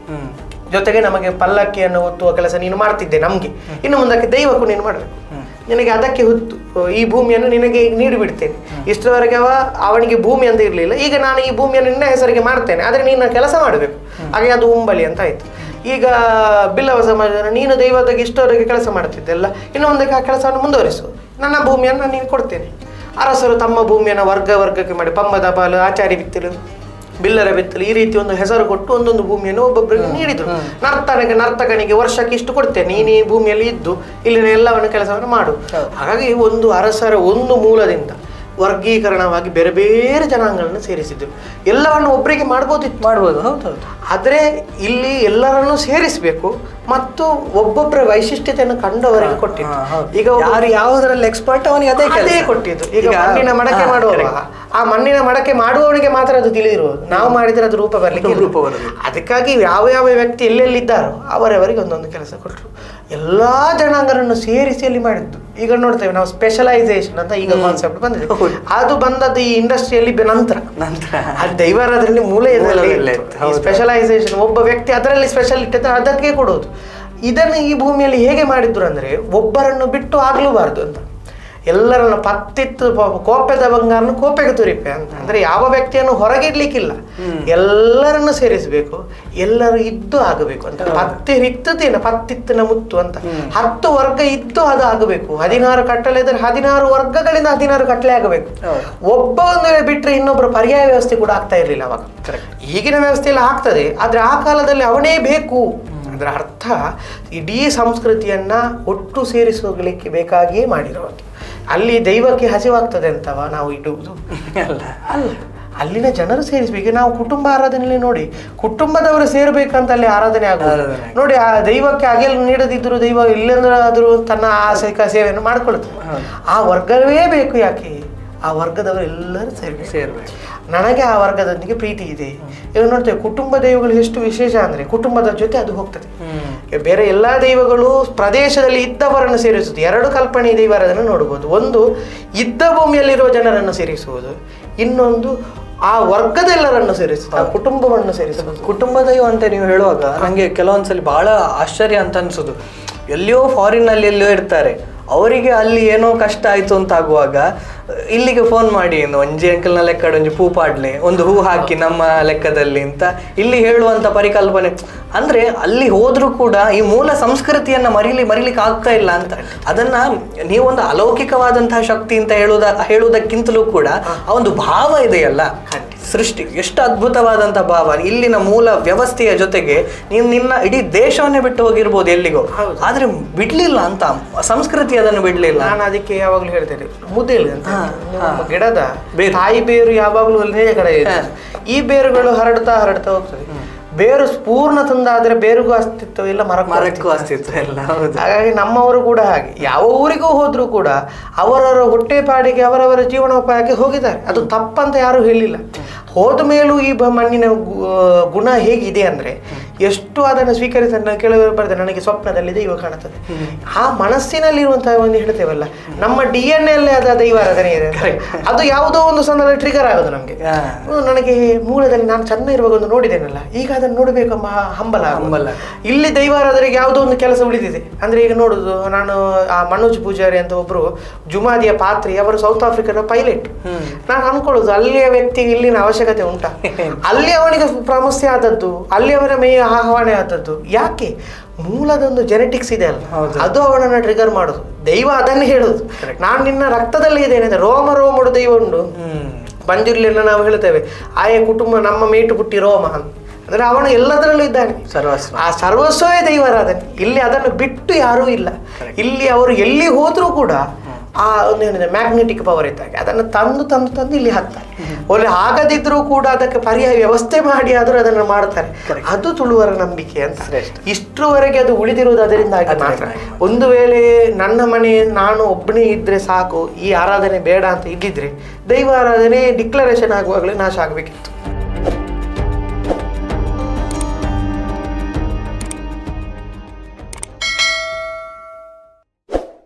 ಜೊತೆಗೆ ನಮಗೆ ಪಲ್ಲಕ್ಕಿಯನ್ನು ಒತ್ತುವ ಕೆಲಸ ನೀನು ಮಾಡ್ತಿದ್ದೆ ನಮಗೆ. ಇನ್ನು ಮುಂದಕ್ಕೆ ದೈವಕ್ಕೂ ನೀನು ಮಾಡಬೇಕು. ನಿನಗೆ ಅದಕ್ಕೆ ಹೊತ್ತು, ಈ ಭೂಮಿಯನ್ನು ನಿನಗೆ ಈಗ ನೀಡಿ ಬಿಡ್ತೇನೆ ಇಷ್ಟರವರೆಗೆ ಅವ ಅವನಿಗೆ ಭೂಮಿ ಅಂತ ಇರಲಿಲ್ಲ. ಈಗ ನಾನು ಈ ಭೂಮಿಯನ್ನು ನಿನ್ನ ಹೆಸರಿಗೆ ಮಾಡ್ತೇನೆ ಆದರೆ ನೀನು ಕೆಲಸ ಮಾಡಬೇಕು. ಹಾಗೆ ಅದು ಉಂಬಲಿ ಅಂತ ಆಯಿತು. ಈಗ ಬಿಲ್ಲವ ಸಮಾಜ ನೀನು ದೈವದಾಗ ಇಷ್ಟವರೆಗೆ ಕೆಲಸ ಮಾಡ್ತಿದ್ದೆಲ್ಲ, ಇನ್ನು ಮುಂದಕ್ಕೆ ಆ ಕೆಲಸವನ್ನು ಮುಂದುವರಿಸು. ನನ್ನ ಭೂಮಿಯನ್ನು ನಾನು ಕೊಡ್ತೇನೆ. ಅರಸರು ತಮ್ಮ ಭೂಮಿಯನ್ನು ವರ್ಗ ವರ್ಗಕ್ಕೆ ಮಾಡಿ, ಪಂಬದ ಪಾಲು ಆಚಾರಿ ಬಿತ್ತಲು ಬಿಲ್ಲರ ಬಿತ್ತಲು ಈ ರೀತಿ ಒಂದು ಹೆಸರು ಕೊಟ್ಟು ಒಂದೊಂದು ಭೂಮಿಯನ್ನು ಒಬ್ಬೊಬ್ಬರಿಗೆ ನೀಡಿದರು. ನರ್ತನಿಗೆ ನರ್ತಕನಿಗೆ ವರ್ಷಕ್ಕೆ ಇಷ್ಟು ಕೊಡ್ತೇನೆ ನೀನು ಈ ಭೂಮಿಯಲ್ಲಿ ಇದ್ದು ಇಲ್ಲಿನ ಎಲ್ಲವನ್ನು ಕೆಲಸವನ್ನು ಮಾಡು. ಹಾಗಾಗಿ ಒಂದು ಅರಸರ ಒಂದು ಮೂಲದಿಂದ ವರ್ಗೀಕರಣವಾಗಿ ಬೇರೆ ಬೇರೆ ಜನಾಂಗಗಳನ್ನು ಸೇರಿಸಿದ್ರು. ಎಲ್ಲವನ್ನು ಒಬ್ಬರಿಗೆ ಮಾಡ್ಬೋದಿತ್ತು.
ಮಾಡ್ಬೋದು ಹೌದು
ಆದರೆ ಇಲ್ಲಿ ಎಲ್ಲರನ್ನೂ ಸೇರಿಸಬೇಕು ಮತ್ತು ಒಬ್ಬೊಬ್ಬರ ವೈಶಿಷ್ಟ್ಯತೆಯನ್ನು ಕಂಡವರಿಗೆ ಕೊಟ್ಟಿದ್ದು ಈಗ
ಯಾರು ಯಾವುದರಲ್ಲಿ ಎಕ್ಸ್ಪರ್ಟ್ ಅವನಿಗೆ ಅದೇ
ಅದೇ ಕೊಟ್ಟಿದ್ದು. ಈಗ ಮಡಕೆ
ಹಾ,
ಮಾಡುವ
correct.
ಆ ಮಣ್ಣಿನ ಮಡಕೆ ಮಾಡುವವನಿಗೆ ಮಾತ್ರ ಅದು ತಿಳಿದಿರುವುದು ನಾವು ಮಾಡಿದ್ರೆ ಅದು ರೂಪ ಬರಲಿಕ್ಕೆ
ರೂಪ.
ಅದಕ್ಕಾಗಿ ಯಾವ ಯಾವ ವ್ಯಕ್ತಿ ಎಲ್ಲೆಲ್ಲಿದ್ದಾರೋ ಅವರವರಿಗೆ ಒಂದೊಂದು ಕೆಲಸ ಕೊಟ್ಟರು. ಎಲ್ಲಾ ಜನಾಂಗರನ್ನು ಸೇರಿಸಿ ಅಲ್ಲಿ ಮಾಡಿದ್ದು. ಈಗ ನೋಡ್ತೇವೆ ನಾವು ಸ್ಪೆಷಲೈಸೇಷನ್ ಅಂತ ಈಗ ಕಾನ್ಸೆಪ್ಟ್ ಬಂದಿದೆ. ಅದು ಬಂದದ್ದು ಈ ಇಂಡಸ್ಟ್ರಿಯಲ್ಲಿ ನಂತರ.
ನಂತರ.
ಅದು ಅದರಲ್ಲಿ ಮೂಲ. ಸ್ಪೆಷಲೈಸೇಷನ್ ಒಬ್ಬ ವ್ಯಕ್ತಿ ಅದರಲ್ಲಿ ಸ್ಪೆಷಲ್ ಅಂತ ಅದಕ್ಕೆ ಕೊಡೋದು ಇದನ್ನು ಈ ಭೂಮಿಯಲ್ಲಿ ಹೇಗೆ ಮಾಡಿದ್ರು ಅಂದ್ರೆ ಒಬ್ಬರನ್ನು ಬಿಟ್ಟು ಆಗ್ಲೂಬಾರ್ದು ಅಂತ. ಎಲ್ಲರನ್ನು ಪತ್ತಿತ್ತು ಕೋಪದ ಬಂಗಾರನು ಕೋಪೆಗೆ ತುರಿಪೆ ಅಂತ. ಅಂದ್ರೆ ಯಾವ ವ್ಯಕ್ತಿಯನ್ನು ಹೊರಗಿಡ್ಲಿಕ್ಕಿಲ್ಲ. ಎಲ್ಲರನ್ನು ಸೇರಿಸಬೇಕು ಎಲ್ಲರೂ ಇದ್ದು ಆಗಬೇಕು ಅಂತ. ಪತ್ತಿ ಹಿತ್ತದೇನ ಪತ್ತಿತ್ತಿನ ಮುತ್ತು ಅಂತ. ಹತ್ತು ವರ್ಗ ಇದ್ದು ಅದು ಆಗಬೇಕು. ಹದಿನಾರು ಕಟ್ಟಲೆ ಇದ್ರೆ ಹದಿನಾರು ವರ್ಗಗಳಿಂದ ಹದಿನಾರು ಕಟ್ಟಲೆ ಆಗಬೇಕು. ಒಬ್ಬ ಒಂದು ಬಿಟ್ಟರೆ ಇನ್ನೊಬ್ಬರು ಇನ್ನೊಬ್ಬರ ಪರ್ಯಾಯ ವ್ಯವಸ್ಥೆ ಕೂಡ ಆಗ್ತಾ ಇರಲಿಲ್ಲ ಅವಾಗ. ಈಗಿನ ವ್ಯವಸ್ಥೆಯಲ್ಲಿ ಆಗ್ತದೆ. ಆದರೆ ಆ ಕಾಲದಲ್ಲಿ ಅವನೇ ಬೇಕು. ಅದರ ಅರ್ಥ ಇಡೀ ಸಂಸ್ಕೃತಿಯನ್ನ ಒಟ್ಟು ಸೇರಿಸೋಗ್ಲಿಕ್ಕೆ ಬೇಕಾಗಿಯೇ ಮಾಡಿರೋದು. ಅಲ್ಲಿ ದೈವಕ್ಕೆ ಹಸಿವಾಗ್ತದೆ ಅಂತವ ನಾವು ಇಡುವುದು?
ಅಲ್ಲ.
ಅಲ್ಲ. ಅಲ್ಲಿನ ಜನರು ಸೇರಿಸಬೇಕು. ನಾವು ಕುಟುಂಬ ಆರಾಧನೆಯಲ್ಲಿ ನೋಡಿ ಕುಟುಂಬದವರು ಸೇರ್ಬೇಕಂತ ಅಲ್ಲಿ ಆರಾಧನೆ
ಆಗುತ್ತೆ
ನೋಡಿ ಆ ದೈವಕ್ಕೆ ಅಗೆಲ್ ನೀಡದಿದ್ರು ದೈವ ಇಲ್ಲೆಂದ್ರಾದ್ರೂ ತನ್ನ ಆಸೆ ಸೇವೆಯನ್ನು ಮಾಡ್ಕೊಳ್ತದೆ ಆ ವರ್ಗವೇ ಬೇಕು ಯಾಕೆ? ಆ ವರ್ಗದವರು ಎಲ್ಲರೂ ಸೇರಿ
ಸೇರ್ಬೇಕು.
ನನಗೆ ಆ ವರ್ಗದೊಂದಿಗೆ ಪ್ರೀತಿ ಇದೆ. ಇವಾಗ ನೋಡ್ತೇವೆ ಕುಟುಂಬ ದೈವಗಳು ಎಷ್ಟು ವಿಶೇಷ ಅಂದ್ರೆ ಕುಟುಂಬದ ಜೊತೆ ಅದು ಹೋಗ್ತದೆ. ಬೇರೆ ಎಲ್ಲ ದೈವಗಳು ಪ್ರದೇಶದಲ್ಲಿ ಇದ್ದವರನ್ನು ಸೇರಿಸುವುದು. ಎರಡು ಕಲ್ಪನೆ ದೈವರನ್ನು ನೋಡಬಹುದು ಒಂದು ಇದ್ದ ಭೂಮಿಯಲ್ಲಿರುವ ಜನರನ್ನು ಸೇರಿಸುವುದು. ಇನ್ನೊಂದು ಆ ವರ್ಗದೆಲ್ಲರನ್ನು ಸೇರಿಸುವುದು ಆ ಕುಟುಂಬವನ್ನು ಸೇರಿಸುವುದು.
ಕುಟುಂಬ ದೈವ ಅಂತ ನೀವು ಹೇಳುವಾಗ ನಂಗೆ ಕೆಲವೊಂದ್ಸಲಿ ಬಹಳ ಆಶ್ಚರ್ಯ ಅಂತ ಅನಿಸೋದು. ಎಲ್ಲಿಯೋ ಫಾರಿನ್ ಎಲ್ಲಿಯೋ ಎಲ್ಲೋ ಇರ್ತಾರೆ. ಅವರಿಗೆ ಅಲ್ಲಿ ಏನೋ ಕಷ್ಟ ಆಯಿತು ಅಂತ ಆಗುವಾಗ ಇಲ್ಲಿಗೆ ಫೋನ್ ಮಾಡಿ ಒಂದು ಒಂಜಿ ಅಂಕಲ್ನ ಲೆಕ್ಕಡ ಒಂಜಿ ಪೂ ಪಾಡ್ಲೆ ಒಂದು ಹೂ ಹಾಕಿ ನಮ್ಮ ಲೆಕ್ಕದಲ್ಲಿ ಅಂತ ಇಲ್ಲಿ ಹೇಳುವಂತ ಪರಿಕಲ್ಪನೆ. ಅಂದ್ರೆ ಅಲ್ಲಿ ಹೋದರೂ ಕೂಡ ಈ ಮೂಲ ಸಂಸ್ಕೃತಿಯನ್ನ ಮರಿಲಿ ಮರಿಲಿಕ್ಕೆ ಆಗ್ತಾ ಇಲ್ಲ ಅಂತ. ಅದನ್ನ ನೀವೊಂದು ಅಲೌಕಿಕವಾದಂತಹ ಶಕ್ತಿ ಅಂತ ಹೇಳುವುದ ಹೇಳುವುದಕ್ಕಿಂತಲೂ ಕೂಡ ಆ ಒಂದು ಭಾವ ಇದೆಯಲ್ಲ. ಸೃಷ್ಟಿ ಎಷ್ಟು ಅದ್ಭುತವಾದಂಥ ಭಾವ ಇಲ್ಲಿನ ಮೂಲ ವ್ಯವಸ್ಥೆಯ ಜೊತೆಗೆ ನೀನು ನಿನ್ನ ಇಡೀ ದೇಶವನ್ನೇ ಬಿಟ್ಟು ಹೋಗಿರ್ಬೋದು ಎಲ್ಲಿಗೋ. ಆದರೆ ಬಿಡಲಿಲ್ಲ ಅಂತ ಸಂಸ್ಕೃತಿ ಅದನ್ನು ಬಿಡಲಿಲ್ಲ.
ನಾನು ಅದಕ್ಕೆ ಯಾವಾಗಲೂ ಹೇಳ್ತೇನೆ ಮುದ್ದೆ ಅಂತ. ಗಿಡದ. ತಾಯಿ ಬೇರು ಯಾವಾಗಲೂ ಒಂದೇ ಕಡೆ. ಈ ಬೇರುಗಳು ಹರಡ್ತಾ ಹರಡ್ತಾ ಹೋಗ್ತದೆ ಬೇರು ಪೂರ್ಣ ತಂದಾದ್ರೆ ಬೇರಿಗೂ ಅಸ್ತಿತ್ವ ಇಲ್ಲ ಮರಕ್ಕೂ
ಮರಕ್ಕೂ
ಅಸ್ತಿತ್ವ
ಇಲ್ಲ ಹೌದು.
ಹಾಗಾಗಿ ನಮ್ಮವರು ಕೂಡ ಹಾಗೆ. ಯಾವ ಊರಿಗೂ ಹೋದ್ರೂ ಕೂಡ ಅವರವರ ಹೊಟ್ಟೆಪಾಡಿಗೆ ಅವರವರ ಜೀವನೋಪಾಯಕ್ಕೆ ಹೋಗಿದ್ದಾರೆ. ಅದು ತಪ್ಪಂತ ಯಾರು ಹೇಳಿಲ್ಲ. ಹೋದ ಮೇಲೂ ಈ ಬ- ಮಣ್ಣಿನ ಗುಣ ಹೇಗಿದೆ ಅಂದ್ರೆ ಎಷ್ಟು ಅದನ್ನು ಸ್ವೀಕರಿಸ ಕೆಲವರು ಬರ್ತದೆ ನನಗೆ ಸ್ವಪ್ನದಲ್ಲಿ ದೈವ ಕಾಣುತ್ತದೆ ಆ ಮನಸ್ಸಿನಲ್ಲಿರುವಂತಹ ಒಂದು ಹೇಳ್ತೇವಲ್ಲ ನಮ್ಮ ಡಿ ಎನ್ ಅಲ್ಲೇ ಅದ ದೈವಾರಾಧನೆ ಇದೆ ಅದು ಯಾವುದೋ ಒಂದು ಸಣ್ಣ ಟ್ರಿಗರ್ ಆಗೋದು ನಮಗೆ. ನನಗೆ ಮೂಲದಲ್ಲಿ ನಾನು ಚೆನ್ನ ಇರುವಾಗ ಒಂದು ನೋಡಿದ್ದೇನಲ್ಲ ಈಗ ಅದನ್ನು ನೋಡಬೇಕೆಂಬ ಹಂಬಲ.
ಹಂಬಲ.
ಇಲ್ಲಿ ದೈವಾರಾಧನೆಗೆ ಯಾವುದೋ ಒಂದು ಕೆಲಸ ಉಳಿದಿದೆ ಅಂದ್ರೆ ಈಗ ನೋಡುದು ನಾನು ಆ ಮನೋಜ್ ಪೂಜಾರಿ ಅಂತ ಒಬ್ರು ಜುಮಾದಿಯ ಪಾತ್ರಿ ಅವರು ಸೌತ್ ಆಫ್ರಿಕಾದ ಪೈಲಟ್. ನಾನು ಅನ್ಕೊಳ್ಳೋದು ಅಲ್ಲಿಯ ವ್ಯಕ್ತಿಗೆ ಇಲ್ಲಿನ ಅವಶ್ಯಕತೆ ಉಂಟಾ [laughs] ಅಲ್ಲಿ ಅವನಿಗೆ ಪ್ರಾಮಸ್ಯ ಆದದ್ದು ಅಲ್ಲಿ ಅವರ ಮೈ ಆಹ್ವಾನ ಆದದ್ದು. ಯಾಕೆ? ಮೂಲದೊಂದು ಜೆನೆಟಿಕ್ಸ್ ಇದೆ ಅಲ್ಲ ಅದು ಅವನನ್ನು ಟ್ರಿಗರ್ ಮಾಡೋದು. ದೈವ ಅದನ್ನೇ ಹೇಳೋದು. ನಾನು ನಿನ್ನ ರಕ್ತದಲ್ಲಿ ಇದ್ದೇನೆ ಅಂದರೆ ರೋಮ ರೋಮಡು ದೈವ ಉಂಡು.
ಬಂಜುರ್ಲಿ
ಎಲ್ಲ ನಾವು ಹೇಳ್ತೇವೆ. ಆಯಾ ಕುಟುಂಬ ನಮ್ಮ ಮೇಟು ಪುಟ್ಟಿ ರೋಮ ಅಂತ. ಅಂದ್ರೆ ಅವನು ಎಲ್ಲದರಲ್ಲೂ ಇದ್ದಾನೆ.
ಸರ್ವಸ್ವ.
ಆ ಸರ್ವಸ್ವವೇ ದೈವರಾಧನೆ ಇಲ್ಲಿ ಅದನ್ನು ಬಿಟ್ಟು ಯಾರೂ ಇಲ್ಲ. ಇಲ್ಲಿ ಅವರು ಎಲ್ಲಿ ಹೋದ್ರೂ ಕೂಡ ಆ ಒಂದು ಏನಿದೆ ಮ್ಯಾಗ್ನೆಟಿಕ್ ಪವರ್ ಇದ್ದಾಗೆ ಅದನ್ನು ತಂದು ತಂದು ತಂದು ಇಲ್ಲಿ ಹಾಕ್ತಾರೆ. ಒಳ್ಳೆ ಆಗದಿದ್ರೂ ಕೂಡ ಅದಕ್ಕೆ ಪರ್ಯಾಯ ವ್ಯವಸ್ಥೆ ಮಾಡಿ ಆದರೂ ಅದನ್ನು ಮಾಡ್ತಾರೆ. ಅದು ತುಳುವರ ನಂಬಿಕೆ ಅಂತ. ಇಷ್ಟರವರೆಗೆ ಅದು ಉಳಿದಿರುವುದು ಅದರಿಂದಾಗಿ ಮಾತ್ರ. ಒಂದು ವೇಳೆ ನನ್ನ ಮನೆ ನಾನು ಒಬ್ಬನೇ ಇದ್ರೆ ಸಾಕು ಈ ಆರಾಧನೆ ಬೇಡ ಅಂತ ಇದ್ದಿದ್ರೆ ದೈವ ಆರಾಧನೆ ಡಿಕ್ಲರೇಷನ್ ಆಗುವಾಗಲೇ ನಾಶ ಆಗಬೇಕಿತ್ತು.